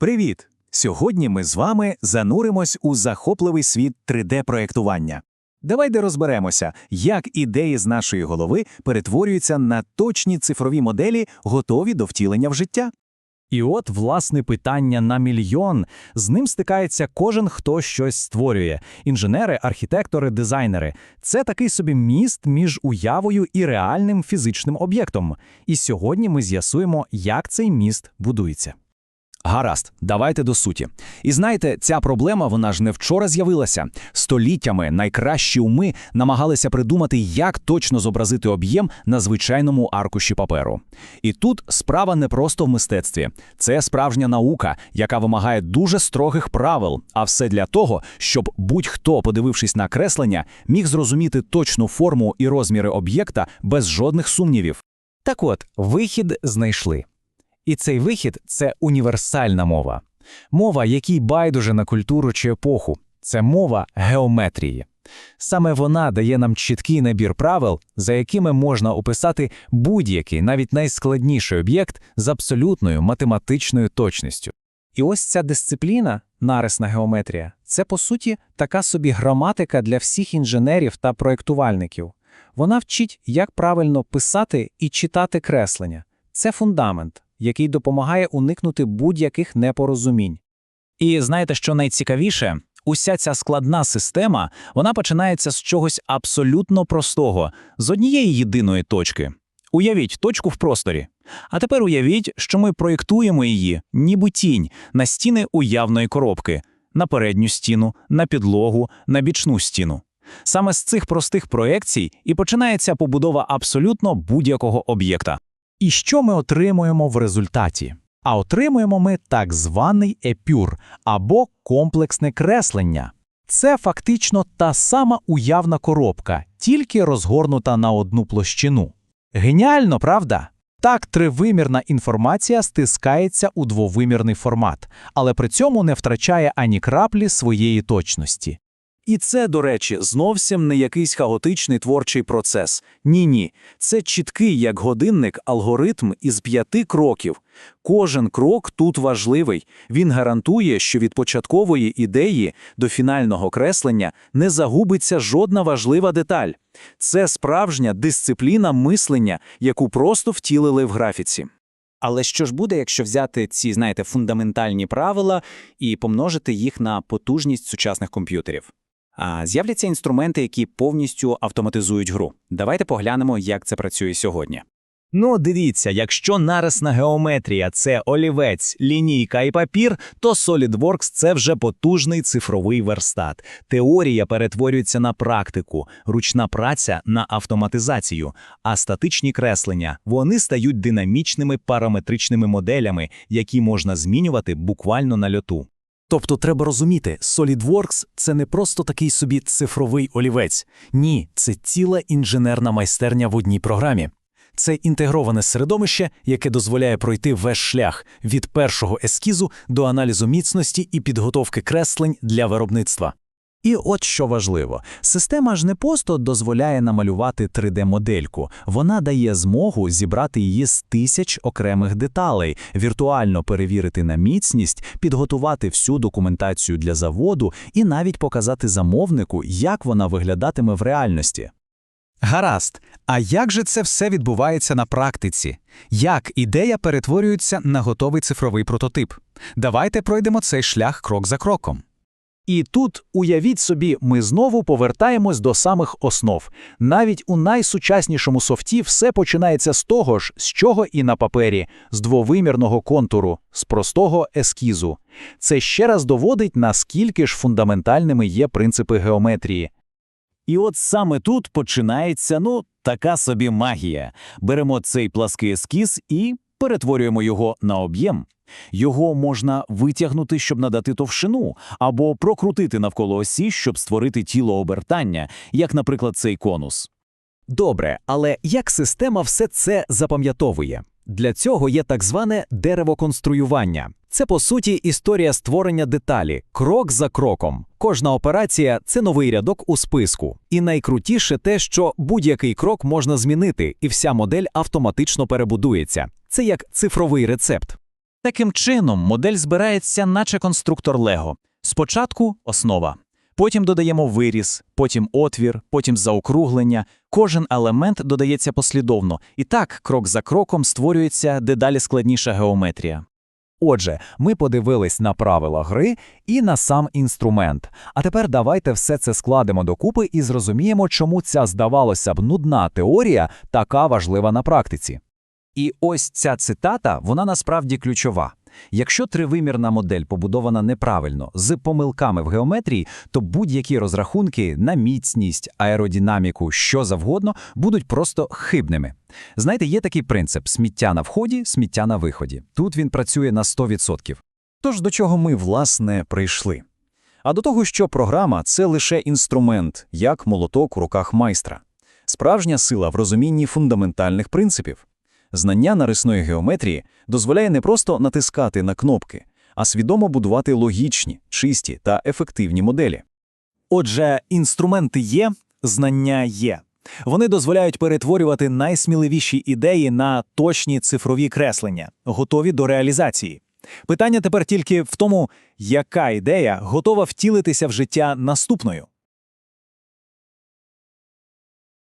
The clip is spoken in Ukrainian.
Привіт! Сьогодні ми з вами зануримось у захопливий світ 3D-проєктування. Давайте розберемося, як ідеї з нашої голови перетворюються на точні цифрові моделі, готові до втілення в життя. І от, власне, питання на мільйон. З ним стикається кожен, хто щось створює: інженери, архітектори, дизайнери. Це такий собі міст між уявою і реальним фізичним об'єктом. І сьогодні ми з'ясуємо, як цей міст будується. Гаразд, давайте до суті. І знаєте, ця проблема вона ж не вчора з'явилася. Століттями найкращі уми намагалися придумати, як точно зобразити об'єм на звичайному аркуші паперу. І тут справа не просто в мистецтві, це справжня наука, яка вимагає дуже строгих правил. А все для того, щоб будь-хто, подивившись на креслення, міг зрозуміти точну форму і розміри об'єкта без жодних сумнівів. Так от, вихід знайшли. І цей вихід це універсальна мова. Мова, якій байдуже на культуру чи епоху. Це мова геометрії. Саме вона дає нам чіткий набір правил, за якими можна описати будь-який, навіть найскладніший об'єкт з абсолютною математичною точністю. І ось ця дисципліна, нарисна геометрія, це по суті така собі граматика для всіх інженерів та проєктувальників. Вона вчить, як правильно писати і читати креслення. Це фундамент, який допомагає уникнути будь-яких непорозумінь. І знаєте, що найцікавіше? Уся ця складна система вона починається з чогось абсолютно простого, з однієї єдиної точки. Уявіть точку в просторі. А тепер уявіть, що ми проєктуємо її, ніби тінь, на стіни уявної коробки, на передню стіну, на підлогу, на бічну стіну. Саме з цих простих проєкцій і починається побудова абсолютно будь-якого об'єкта. І що ми отримуємо в результаті? А отримуємо ми так званий епюр або комплексне креслення. Це фактично та сама уявна коробка, тільки розгорнута на одну площину. Геніально, правда? Так, тривимірна інформація стискається у двовимірний формат, але при цьому не втрачає ані краплі своєї точності. І це, до речі, зовсім не якийсь хаотичний творчий процес. Ні-ні. Це чіткий, як годинник, алгоритм із п'яти кроків. Кожен крок тут важливий. Він гарантує, що від початкової ідеї до фінального креслення не загубиться жодна важлива деталь. Це справжня дисципліна мислення, яку просто втілили в графіці. Але що ж буде, якщо взяти ці, знаєте, фундаментальні правила і помножити їх на потужність сучасних комп'ютерів? А з'являться інструменти, які повністю автоматизують гру. Давайте поглянемо, як це працює сьогодні. Ну, дивіться, якщо нарисна геометрія це олівець, лінійка і папір, то SolidWorks – це вже потужний цифровий верстат. Теорія перетворюється на практику, ручна праця на автоматизацію, а статичні креслення вони стають динамічними параметричними моделями, які можна змінювати буквально на льоту. Тобто треба розуміти, SolidWorks – це не просто такий собі цифровий олівець. Ні, це ціла інженерна майстерня в одній програмі. Це інтегроване середовище, яке дозволяє пройти весь шлях від першого ескізу до аналізу міцності і підготовки креслень для виробництва. І от що важливо, система ж не просто дозволяє намалювати 3D-модельку, вона дає змогу зібрати її з тисяч окремих деталей, віртуально перевірити на міцність, підготувати всю документацію для заводу і навіть показати замовнику, як вона виглядатиме в реальності. Гаразд, а як же це все відбувається на практиці? Як ідея перетворюється на готовий цифровий прототип? Давайте пройдемо цей шлях крок за кроком. І тут, уявіть собі, ми знову повертаємось до самих основ. Навіть у найсучаснішому софті все починається з того ж, з чого і на папері, з двовимірного контуру, з простого ескізу. Це ще раз доводить, наскільки ж фундаментальними є принципи геометрії. І от саме тут починається, ну, така собі магія. Беремо цей плаский ескіз і перетворюємо його на об'єм. Його можна витягнути, щоб надати товщину, або прокрутити навколо осі, щоб створити тіло обертання, як, наприклад, цей конус. Добре, але як система все це запам'ятовує? Для цього є так зване деревоконструювання. Це по суті історія створення деталі, крок за кроком. Кожна операція це новий рядок у списку. І найкрутіше те, що будь-який крок можна змінити, і вся модель автоматично перебудується. Це як цифровий рецепт. Таким чином, модель збирається, наче конструктор Лего. Спочатку основа. Потім додаємо виріз, потім отвір, потім заокруглення. Кожен елемент додається послідовно. І так, крок за кроком створюється дедалі складніша геометрія. Отже, ми подивились на правила гри і на сам інструмент. А тепер давайте все це складемо докупи і зрозуміємо, чому ця, здавалося б, нудна теорія така важлива на практиці. І ось ця цитата, вона насправді ключова. Якщо тривимірна модель побудована неправильно, з помилками в геометрії, то будь-які розрахунки на міцність, аеродинаміку, що завгодно будуть просто хибними. Знаєте, є такий принцип сміття на вході, сміття на виході. Тут він працює на 100%. Тож до чого ми, власне, прийшли? А до того, що програма – це лише інструмент, як молоток у руках майстра. Справжня сила в розумінні фундаментальних принципів. Знання нарисної геометрії дозволяє не просто натискати на кнопки, а свідомо будувати логічні, чисті та ефективні моделі. Отже, інструменти є, знання є. Вони дозволяють перетворювати найсміливіші ідеї на точні цифрові креслення, готові до реалізації. Питання тепер тільки в тому, яка ідея готова втілитися в життя наступною.